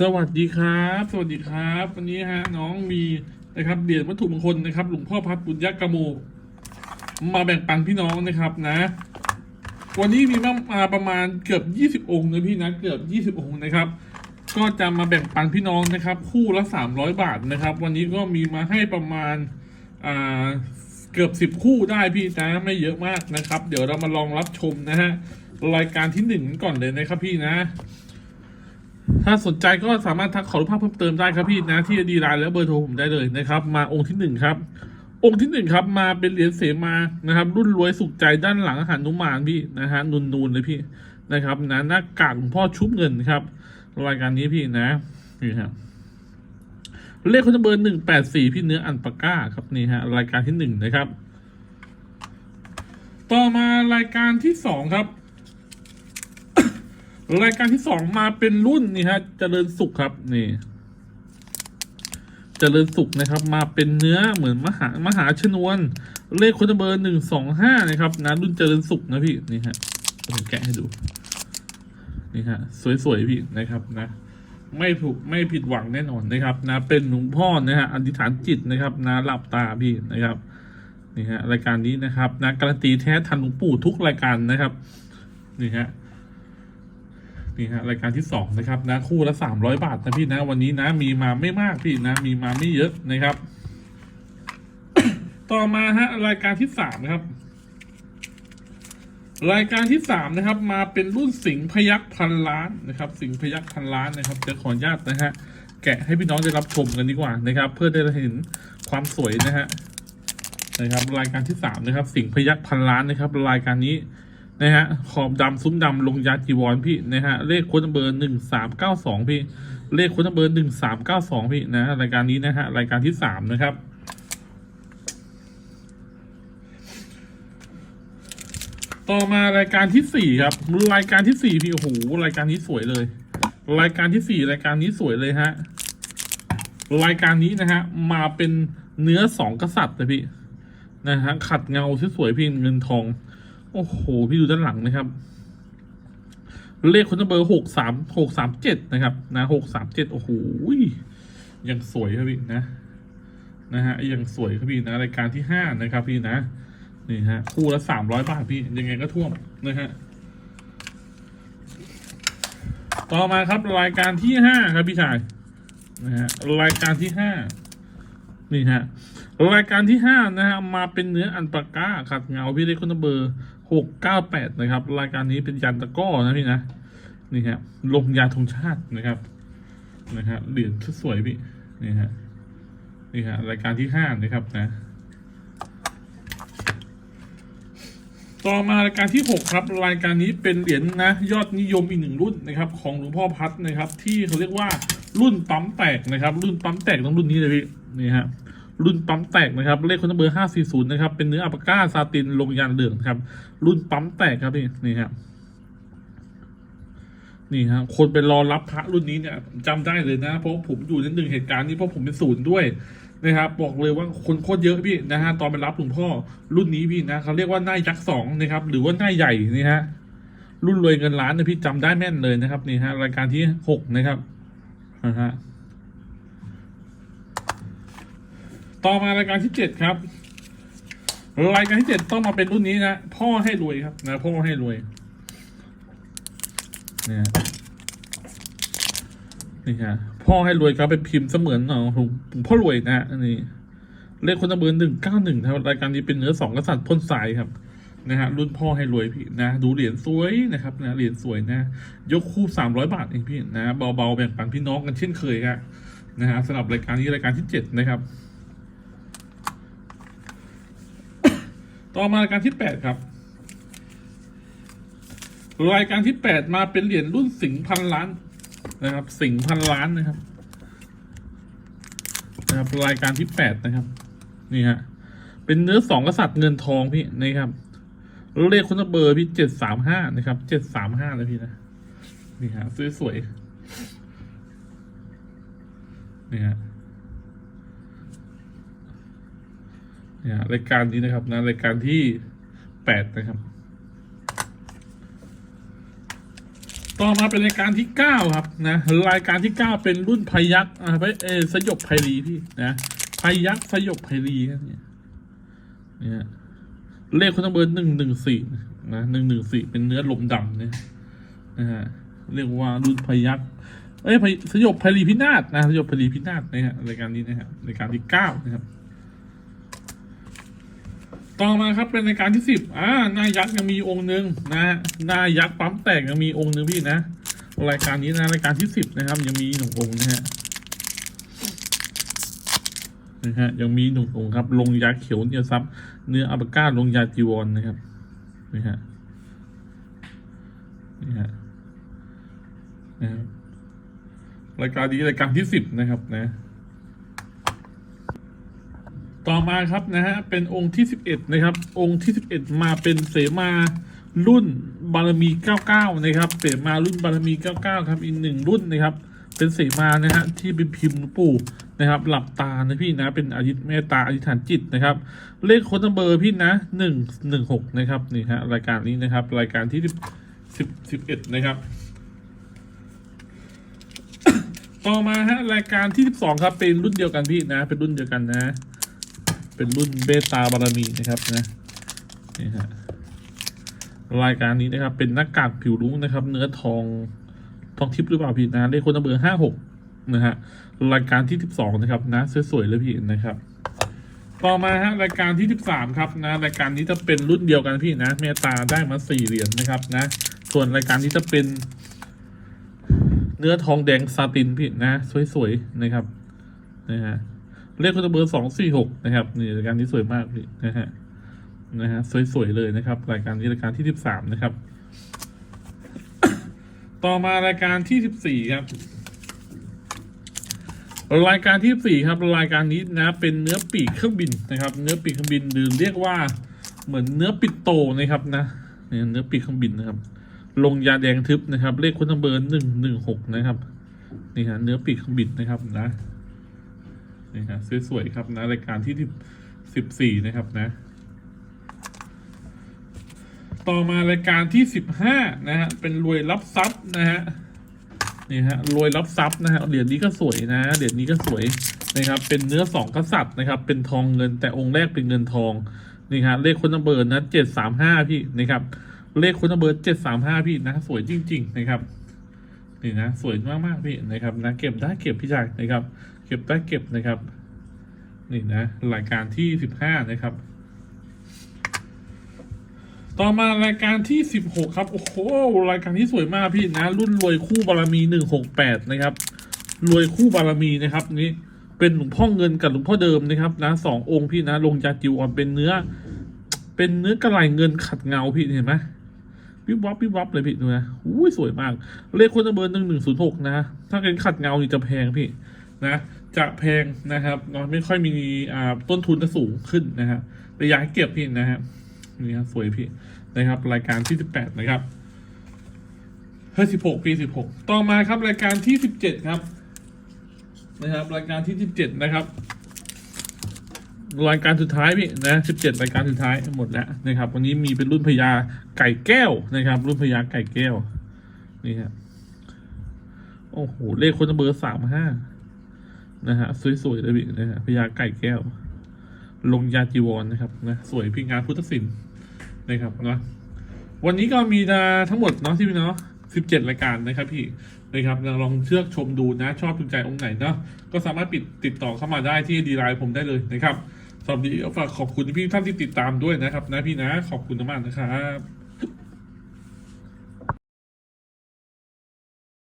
สวัสดีครับ สวัสดีครับ วันนี้ฮะน้องมีนะครับเหรียญวัตถุมงคลนะครับ หลวงพ่อพัดบุญยกโม มาแบ่งปันพี่น้องนะครับนะ วันนี้มีมามาประมาณเกือบยี่สิบองค์นะพี่นะเกือบยี่สิบองค์นะครับ ก็จะมาแบ่งปันพี่น้องนะครับ คู่ละสามร้อยบาทนะครับ วันนี้ก็มีมาให้ประมาณอ่าเกือบสิบคู่ได้พี่นะไม่เยอะมากนะครับ เดี๋ยวเรามาลองรับชมนะฮะรายการที่หนึ่งก่อนเลยนะครับพี่นะ ถ้าสนใจก็สามารถทักขอรูปภาพเพิ่มเติมได้ครับพี่นะที่ดีไลน์และเบอร์โทรผมได้เลยนะครับ มาองค์ที่หนึ่งครับ องค์ที่หนึ่งครับ มาเป็นเหรียญเสมานะครับ รุ่นรวยสุขใจด้านหลังอาหารนุมานพี่นะฮะนูนนูนๆเลยพี่นะครับนะหน้ากากหลวงพ่อชุบเงินครับรายการนี้พี่นะนี่ครับเลขคนเบอร์หนึ่งแปดสี่พี่เนื้ออันปาก้าครับนี่ฮะรายการที่หนึ่งนะครับ ต่อมารายการที่สองครับ รายการที่สองมาเป็นรุ่นนี่ฮะเจริญสุขครับนี่เจริญสุขนะครับ มาเป็นเนื้อเหมือนมหามหาชนวน เลขคนเบอร์หนึ่งสองห้านะครับนะรุ่นเจริญสุขนะพี่นี่ฮะผมแกะให้ดูนี่ฮะสวยๆพี่นะครับนะ ไม่ถูกไม่ผิดหวังแน่นอนนะครับ นะ เป็นหลวงพ่อนะฮะอธิษฐานจิตนะครับนะหลับตาพี่นะครับนี่ฮะรายการนี้นะครับนะการันตีแท้ทันหลวงปู่ทุกรายการนะครับนี่ฮะ นี่ฮะรายการที่สองนะครับนะคู่ละสามร้อยบาทนะพี่นะวันนี้นะมีมาไม่มากพี่นะมีมาไม่เยอะนะครับ ต่อมาฮะรายการที่สามนะครับ รายการที่สามนะครับ มาเป็นรุ่นสิงพยักพันล้านนะครับ สิงพยักพันล้านนะครับจะขออนุญาตนะฮะแกะให้พี่น้องได้รับชมกันดีกว่านะครับ เพื่อได้เห็นความสวยนะฮะนะครับ รายการที่สามนะครับ สิงพยักพันล้านนะครับ รายการนี้ นะฮะ ขอบดำซุ้มดำลงยาจีวรพี่นะฮะ เลขค้ดเบอร์หนึ่งสามเก้าสองพี่ เลขค้ดเบอร์หนึ่งสามเก้าสองพี่นะรายการนี้นะฮะรายการที่สามนะครับต่อมารายการที่สี่ครับ รายการที่สี่พี่โอ้โหรายการนี้สวยเลย รายการที่สี่รายการนี้สวยเลยฮะ รายการนี้นะฮะ มาเป็นเนื้อสองกษัตริย์นะพี่นะฮะขัดเงาสวยๆพี่เงินทอง โอ้โห พี่ดูด้านหลังนะครับ เลขคนเบอร์หกสามหกสามเจ็ดนะครับ นะหกสามเจ็ดโอ้โหยังสวยครับพี่นะ นะฮะยังสวยครับพี่นะรายการที่ห้านะครับพี่นะนี่ฮะคู่ละสามร้อยบาทพี่ยังไงก็ท่วมนะฮะต่อมาครับรายการที่ห้าครับพี่ชายนะฮะรายการที่ห้านี่ฮะ รายการที่ห้านะฮะมาเป็นเนื้ออันปาก้าขัดเงาพี่เล็กคนเบอร์หกเก้าแปดนะครับ รายการนี้เป็นยันตะก้อนะพี่นะนี่ฮะลงยาธงชาตินะครับนะฮะเหรียญสวยพี่นี่ฮะนี่ฮะรายการที่ห้านะครับนะ ต่อมารายการที่หกครับ รายการนี้เป็นเหรียญนะ ยอดนิยมอีกหนึ่งรุ่นนะครับ ของหลวงพ่อพัดนะครับ ที่เขาเรียกว่ารุ่นปั๊มแตกนะครับ รุ่นปั๊มแตกต้องรุ่นนี้เลยพี่นี่ฮะ รุ่นปั๊มแตกนะครับ เลขคนเบอร์ห้าสี่ศูนย์นะครับ เป็นเนื้ออัปาก้าซาตินลงยานเหลืองครับ รุ่นปั๊มแตกครับพี่นี่ครับนี่ฮะคนไปรอรับพระรุ่นนี้เนี่ยจำได้เลยนะ เพราะผมอยู่ในหนึ่งเหตุการณ์นี้เพราะผมเป็นศูนย์ด้วยนะครับบอกเลยว่าคนโคตรเยอะพี่นะฮะตอนไปรับหลวงพ่อรุ่นนี้พี่นะเขาเรียกว่าหน้ายักษ์สองนะครับหรือว่าหน้าใหญ่นี่ฮะรุ่นรวยเงินล้านนะพี่จำได้แม่นเลยนะครับนี่ฮะรายการที่หกนะครับนะฮะ ต่อมารายการที่เจ็ดครับ รายการที่เจ็ดต้องมาเป็นรุ่นนี้นะพ่อให้รวยครับนะพ่อให้รวยเนี่ยนี่ฮะพ่อให้รวยครับเป็นพิมพ์เสมือนของหลวงพ่อรวยนะฮะอันนี้เลขคนตะเบอร์หนึ่งเก้าหนึ่งครับรายการนี้เป็นเนื้อสองกษัตริย์พ่นสายครับนะฮะรุ่นพ่อให้รวยพี่นะ ดูเหรียญสวยนะครับนะเหรียญสวยนะ ยกคู่สามร้อยบาทเองพี่นะเบาๆแบ่งปันพี่น้องกันเช่นเคยครับนะฮะสำหรับรายการนี้รายการที่เจ็ดนะครับ ต่อมารายการที่แปดครับ รายการที่แปดมาเป็นเหรียญรุ่นสิงห์พันล้านนะครับ สิงห์พันล้านนะครับนะครับรายการที่แปดนะครับ นี่ฮะเป็นเนื้อสองกษัตริย์เงินทองพี่นะครับเลขคุณเบอร์พี่เจ็ดสามห้านะครับเจ็ดสามห้าเลยพี่นะนี่ฮะสวยๆนี่ฮะ เนี่ยรายการนี้นะครับนะรายการที่แปดนะครับ ต่อมาเป็นรายการที่เก้าครับนะรายการที่เก้าเป็นรุ่นพยักษ์อ่าไปเอสยบไพรีพี่นะพยักษ์สยบไพรีครับเนี่ยเนี่ยเลขคนต้องเบอร์หนึ่งหนึ่งสี่นะหนึ่งหนึ่งสี่เป็นเนื้อลมดำเนี่ยนะฮะเรียกว่ารุ่นพยักษ์เอ้ยพยสยบไพรีพินาศนะสยบไพรีพินาศนะฮะรายการนี้นะฮะรายการที่เก้านะครับ ต่อมาครับเป็นรายการที่สิบอ่าหน้ายักษ์ยังมีองค์หนึ่งนะหน้ายักษ์ปั๊มแตกยังมีองค์หนึ่งพี่นะ รายการนี้นะรายการที่สิบนะครับ ยังมีหนึ่งองค์นะฮะนะฮะยังมีหนึ่งองค์ครับ ลงยาเขียวเนี่ยซับเนื้ออัปก้าลงยาจีวรนนะครับนี่ฮะนี่ฮะนะครับรายการนี้รายการที่สิบนะครับนะ ต่อมาครับนะฮะเป็นองค์ที่สิบเอ็ดนะครับ องค์ที่สิบเอ็ดมาเป็นเสมารุ่นบารมีเก้าเก้านะครับ เสมารุ่นบารมีเก้าเก้าครับ อีกหนึ่งรุ่นนะครับ เป็นเสมานะฮะที่เป็นพิมพ์ปู่นะครับ หลับตานะพี่นะ เป็นอธิษเมตตาอธิษฐานจิตนะครับ เลขโค้ดนัมเบอร์พี่นะหนึ่งหนึ่งหกนะครับนี่ฮะรายการนี้นะครับ รายการที่สิบสิบสิบเอ็ดนะครับ ต่อมาฮะรายการที่สิบสองครับ เป็นรุ่นเดียวกันพี่นะ เป็นรุ่นเดียวกันนะ เป็นรุ่นเบตาบารมีนะครับนะนี่ฮะรายการนี้นะครับ เป็นหน้ากากผิวรุ้งนะครับ เนื้อทองทองทิพย์หรือเปล่าพี่นะเลขคนเบอร์ห้าหกนะฮะรายการที่สิบสองนะครับนะสวยๆเลยพี่นะครับ ต่อมาฮะรายการที่สิบสามครับนะรายการนี้จะเป็นรุ่นเดียวกันพี่นะเมตาได้มาสี่เหรียญนะครับนะ ส่วนรายการนี้จะเป็น เนื้อทองแดงซาตินพี่นะ สวยๆนะครับนะฮะ เลขคนเบอร์สองสี่หกนะครับนี่รายการนี้สวยมากพี่นะฮะนะฮะสวยๆเลยนะครับ รายการนี้รายการที่สิบสามนะครับ ต่อมารายการที่สิบสี่ครับ รายการที่สี่ครับ รายการนี้นะเป็นเนื้อปีกเครื่องบินนะครับ เนื้อปีกเครื่องบินหรือเรียกว่าเหมือนเนื้อปิดโตนะครับนะเนื้อปีกเครื่องบินนะครับ ลงยาแดงทึบนะครับ เลขคนเบอร์หนึ่งหนึ่งหกนะครับนี่ฮะเนื้อปีกเครื่องบินนะครับนะ นี่ฮะสวยๆครับนะรายการที่สิบสี่นะครับนะ ต่อมารายการที่สิบห้านะฮะเป็นรวยรับทรัพย์นะฮะนี่ฮะรวยรับทรัพย์นะฮะเหรียญนี้ก็สวยนะเหรียญนี้ก็สวยนะครับ เป็นเนื้อสองกษัตริย์นะครับ เป็นทองเงินแต่องค์แรกเป็นเงินทองนี่ฮะเลขคนนัมเบอร์นะเจ็ดสามห้าพี่นะครับเลขคนนัมเบอร์เจ็ดสามห้าพี่นะสวยจริง ๆ นะครับนี่นะสวยมากๆพี่นะครับนะเก็บได้เก็บพี่ชายนะครับ เก็บได้เก็บนะครับ นี่นะรายการที่สิบห้านะครับ ต่อมารายการที่สิบหกครับ โอ้โหรายการที่สวยมากพี่นะ รุ่นรวยคู่บารมีหนึ่งหกแปดนะครับรวยคู่บารมีนะครับนี่เป็นหลวงพ่อเงินกับหลวงพ่อเดิมนะครับนะสององค์พี่นะลงยาจิวอ่อนเป็นเนื้อ เป็นเนื้อกระไหลเงินขัดเงาพี่เห็นไหมวิบวับวิบวับเลยพี่ดูนะอุ้ยสวยมาก เลขคนเบอร์หนึ่งหนึ่งศูนย์หกนะ ถ้าเป็นขัดเงานี่จะแพงพี่ นะจะแพงนะครับเนาะไม่ค่อยมีอ่าต้นทุนจะสูงขึ้นนะฮะระยะเก็บพี่นะครับนี่ครับสวยพี่นะครับ รายการที่สิบแปดนะครับเฮ้ยสิบหกปีสิบหกต่อมาครับรายการที่สิบเจ็ดครับ นะครับ รายการที่สิบเจ็ดนะครับรายการสุดท้ายพี่นะสิบเจ็ดรายการสุดท้ายหมดแล้วนะครับ วันนี้มีเป็นรุ่นพญาไก่แก้วนะครับ รุ่นพญาไก่แก้ว นี่ครับโอ้โห เลขคนเบอร์สามห้า นะฮะสวยๆเลยพี่นะฮะพญาไก่แก้ว ลงยาจีวรนะครับนะสวยพี่งานพุทธศิลป์นะครับนะวันนี้ก็มีนะทั้งหมดเนาะที่พี่เนาะสิบเจ็ดรายการนะครับพี่นะครับลองลองเชือกชมดูนะ ชอบถูกใจองค์ไหนเนาะก็สามารถปิดติดต่อเข้ามาได้ที่ดีไลน์ผมได้เลยนะครับสวันนี้ฝากขอบคุณพี่ท่านที่ติดตามด้วยนะครับ นะพี่นะขอบคุณมากนะครับ